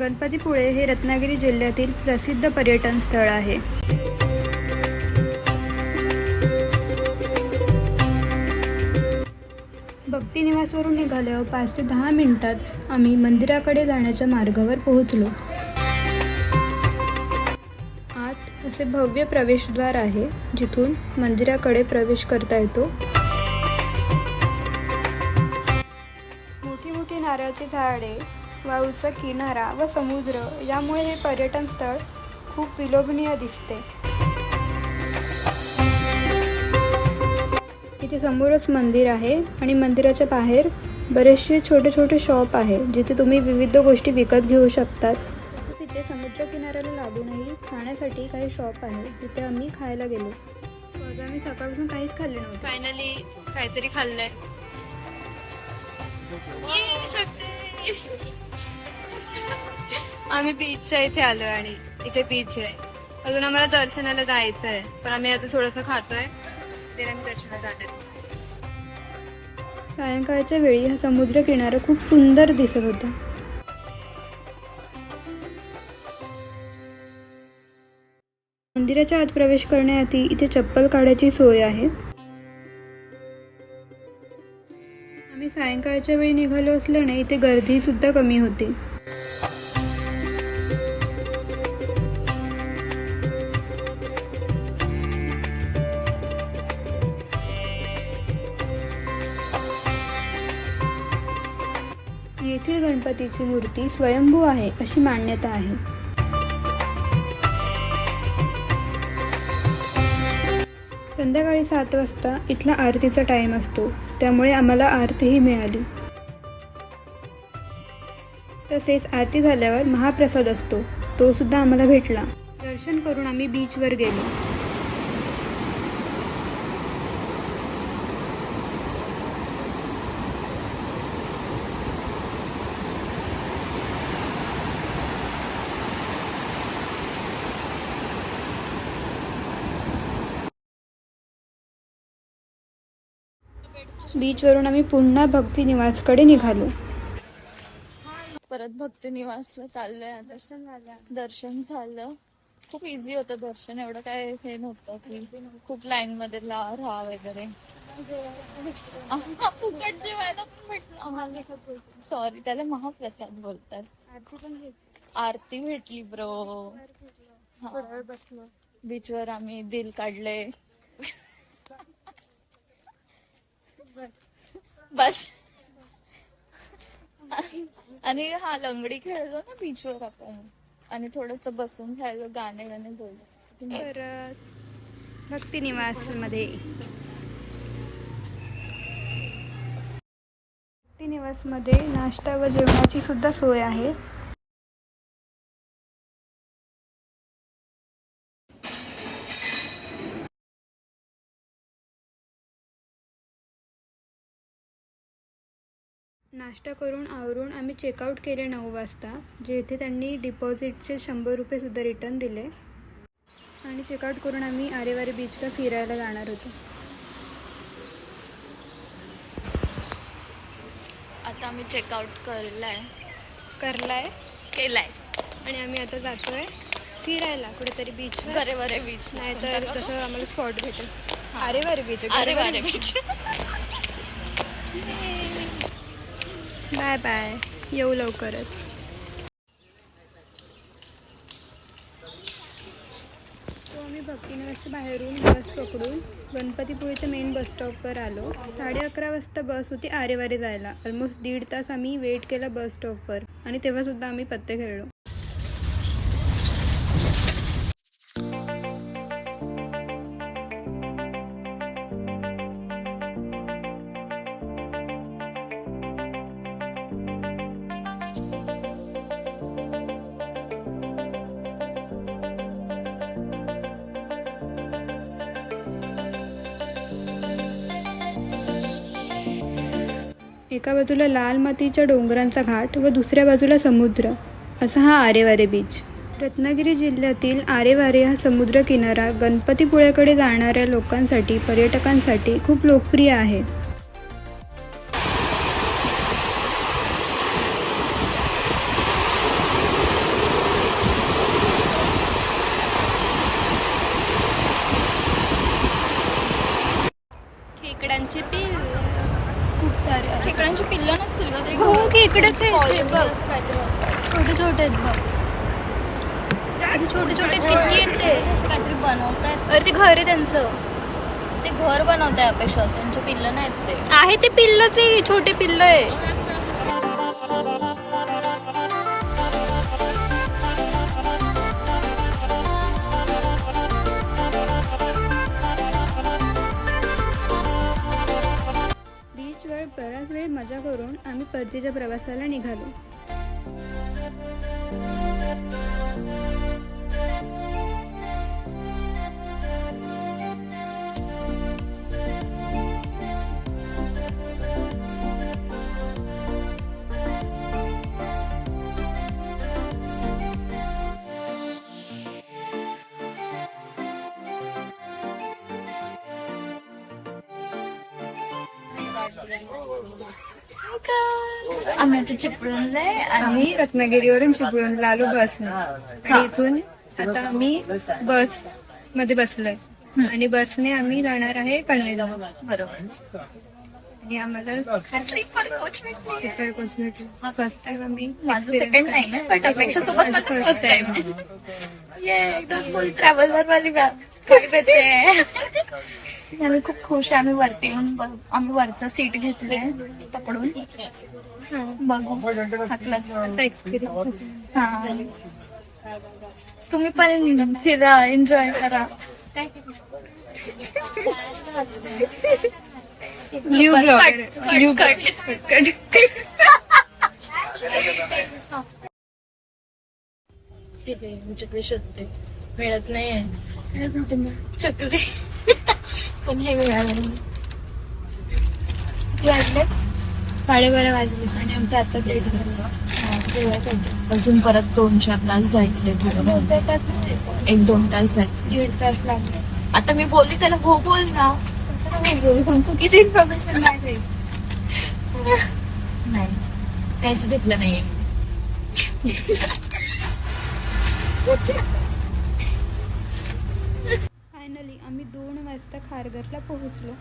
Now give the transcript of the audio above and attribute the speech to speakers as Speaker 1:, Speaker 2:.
Speaker 1: गणपतीपुळे हे रत्नागिरी जिल्ह्यातील प्रसिद्ध पर्यटन स्थळ आहे. भक्तिनिवासवरून निघाल्यावर पाच ते दहा मिनिटात आम्ही मंदिराकडे जाण्याच्या मार्गावर पोहोचलो. असे भव्य प्रवेशद्वार आहे जिथून मंदिराकडे प्रवेश करता येतो. मोठी मोठी नारळाची झाडे वाळूचा किनारा व समुद्र यामुळे हे पर्यटन स्थळ खूप विलोभनीय दिसते. इथे समोरच मंदिर आहे आणि मंदिराच्या बाहेर बरेचसे छोटे छोटे शॉप आहे जिथे तुम्ही विविध गोष्टी विकत घेऊ शकतात. इथे समुद्र किनाऱ्याला लागूनही खाण्यासाठी काही शॉप आहे. तिथे आम्ही खायला गेलो. आज आम्ही सकाळपासून काहीच खाल्ले नव्हते.
Speaker 2: फायनली काहीतरी खाल्लंय. आम्ही बीचच्या इथे आलोय आणि इथे बीच आहे. अजून आम्हाला दर्शनाला जायचं आहे पण आम्ही आता थोडस खातोय. दर्शनाला जाणार.
Speaker 1: सायंकाळच्या वेळी हा समुद्र किनारा खूप सुंदर दिसत होता. मंदिराच्या आत प्रवेश करण्याआधी इथे चप्पल काढायची सोय आहे. आम्ही सायंकाळच्या वेळी निघालो असल्याने इथे गर्दी सुद्धा कमी होती. येथील गणपतीची मूर्ती स्वयंभू आहे अशी मान्यता आहे. संध्याकाळी सात वाजता इथला आरतीचा टाईम असतो. त्यामुळे आम्हाला आरतीही मिळाली. तसेच आरती झाल्यावर महाप्रसाद असतो. तो सुद्धा आम्हाला भेटला. दर्शन करून आम्ही बीचवर गेलो. बीचवरून आम्ही पुन्हा भक्ती निवासकडे निघालो.
Speaker 2: परत भक्ती निवासला चाललोय. दर्शन झालं. दर्शन झालं. खूप इझी होतं दर्शन. एवढं काय हे नव्हतं की खूप लाईन मध्ये राहा वगैरे. फुकट जेवायला पण भेटलं सॉरी त्याला महाप्रसाद बोलतात. आरती भेटली. ब्रो बीचवर आम्ही दिल काढले. बस. आणि हा लंगडी खेळलो ना बीचवर आपण. आणि थोडस बसून खेळलो गाणे गाणे बोललो
Speaker 1: परत भक्ती निवासमध्ये. भक्ती निवासमध्ये नाश्ता व जेवणाची सुद्धा सोय आहे. नाश्ता करून आवरून आम्ही चेकआउट केले नऊ वाजता जेथे त्यांनी डिपॉझिटचे शंभर रुपये सुद्धा रिटर्न दिले. आणि चेकआउट करून आम्ही आरेवारी बीचला फिरायला जाणार होतो.
Speaker 2: आता आम्ही चेकआउट करलाय.
Speaker 1: करलाय.
Speaker 2: केलाय.
Speaker 1: आणि आम्ही आता जातोय फिरायला कुठेतरी बीच
Speaker 2: वरे बीच
Speaker 1: नाहीतर तसं आम्हाला स्पॉट भेटेल. आरेवारी बीच
Speaker 2: अरे वारे बीच
Speaker 1: बाय बाय. येऊ लवकरच. तो आम्ही भक्तिनिवासच्या बाहेरून बस पकडून गणपतीपुळेच्या मेन बस स्टॉपवर आलो. साडे अकरा वाजता बस होती आरेवारे जायला. ऑलमोस्ट दीड तास आम्ही वेट केला बस स्टॉपवर आणि तेव्हासुद्धा आम्ही पत्ते खेळलो. एका बाजूला लाल मातीच्या डोंगरांचा घाट व दुसऱ्या बाजूला समुद्र असा हा आरेवारे बीच रत्नागिरी जिल्ह्यातील आरेवारे हा समुद्रकिनारा गणपतीपुळ्याकडे जाणाऱ्या लोकांसाठी पर्यटकांसाठी खूप लोकप्रिय आहे
Speaker 3: खेकड्यांचे पिल खूप सारे आहेत.
Speaker 2: खेकड्यांची पिल्लं नसतील का ते
Speaker 3: हो, आहेत.
Speaker 2: Colony
Speaker 3: बघ.
Speaker 2: असं काहीतरी असतात
Speaker 3: छोटे छोटे आहेत बघ. किती छोटे छोटे किती आहेत ते?
Speaker 2: ते असं काहीतरी बनवतायत.
Speaker 3: अरे ते घर आहे त्यांचं.
Speaker 2: ते घर बनवताय अपेक्षा. त्यांची पिल्लं नाहीत ते.
Speaker 3: आहे ते पिल्लच आहे. छोटे पिल्ल आहे.
Speaker 1: परतीच्या प्रवासाला निघालो.
Speaker 2: आम्ही आता चिपळूणला आहे आणि
Speaker 1: आम्ही रत्नागिरीवरून चिपळूणला आलो बसने. आणि इथून आता आम्ही बसमध्ये बसलोय. आणि बसने आम्ही जाणार आहे कन्यागाव
Speaker 2: बरोबर.
Speaker 1: आणि आम्हाला
Speaker 2: स्लीपर कोच भेटली
Speaker 1: स्लीपर कोच भेटला फर्स्ट टाइम आम्ही
Speaker 2: माझं सेकंड टाइम आहे बट अपेक्षा सोबत माझं फर्स्ट टाइम ये एकदम फुल ट्रॅव्हलर वाली वाईब येते आम्ही खूप खुश आहे. आम्ही वरती येऊन बघ- आम्ही वरचं सीट घेतलंय पकडून. बघू. हाकलं
Speaker 1: असा एक्सपिरियन्स
Speaker 2: हा. तुम्ही पण फिरा एन्जॉय करा.
Speaker 1: न्यू ब्लॉगर न्यू
Speaker 2: चकली शोधते. मिळत नाहीये. चकली. पण हे मिळालं वाटले
Speaker 1: साडेबारा वाजले? आणि आमचं आता लेट झालं.
Speaker 2: अजून परत दोन चार तास जायचे एक दोन तास जायचे
Speaker 1: दीड तास लागले.
Speaker 2: आता मी बोलली त्याला हो बोल ना. तू किती इन्फॉर्मेशन नाही. काहीच घेतलं नाहीये.
Speaker 1: फायनली आम्ही दोन वाजता खारघरला पोहोचलो.